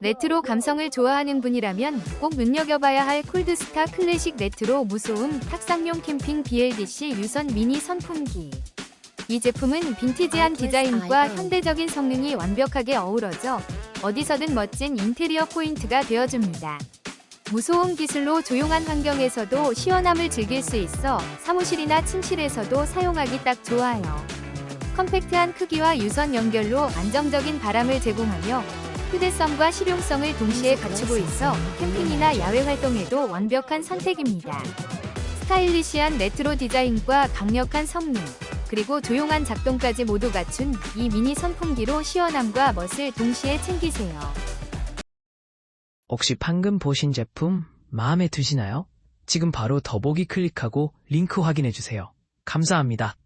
레트로 감성을 좋아하는 분이라면 꼭 눈여겨봐야 할 콜드스타 클래식 레트로 무소음 탁상용 캠핑 BLDC 유선 미니 선풍기. 이 제품은 빈티지한 디자인과 현대적인 성능이 완벽하게 어우러져 어디서든 멋진 인테리어 포인트가 되어줍니다. 무소음 기술로 조용한 환경에서도 시원함을 즐길 수 있어 사무실이나 침실에서도 사용하기 딱 좋아요. 컴팩트한 크기와 유선 연결로 안정적인 바람을 제공하며 휴대성과 실용성을 동시에 갖추고 있어 캠핑이나 야외 활동에도 완벽한 선택입니다. 스타일리시한 레트로 디자인과 강력한 성능, 그리고 조용한 작동까지 모두 갖춘 이 미니 선풍기로 시원함과 멋을 동시에 챙기세요. 혹시 방금 보신 제품 마음에 드시나요? 지금 바로 더보기 클릭하고 링크 확인해주세요. 감사합니다.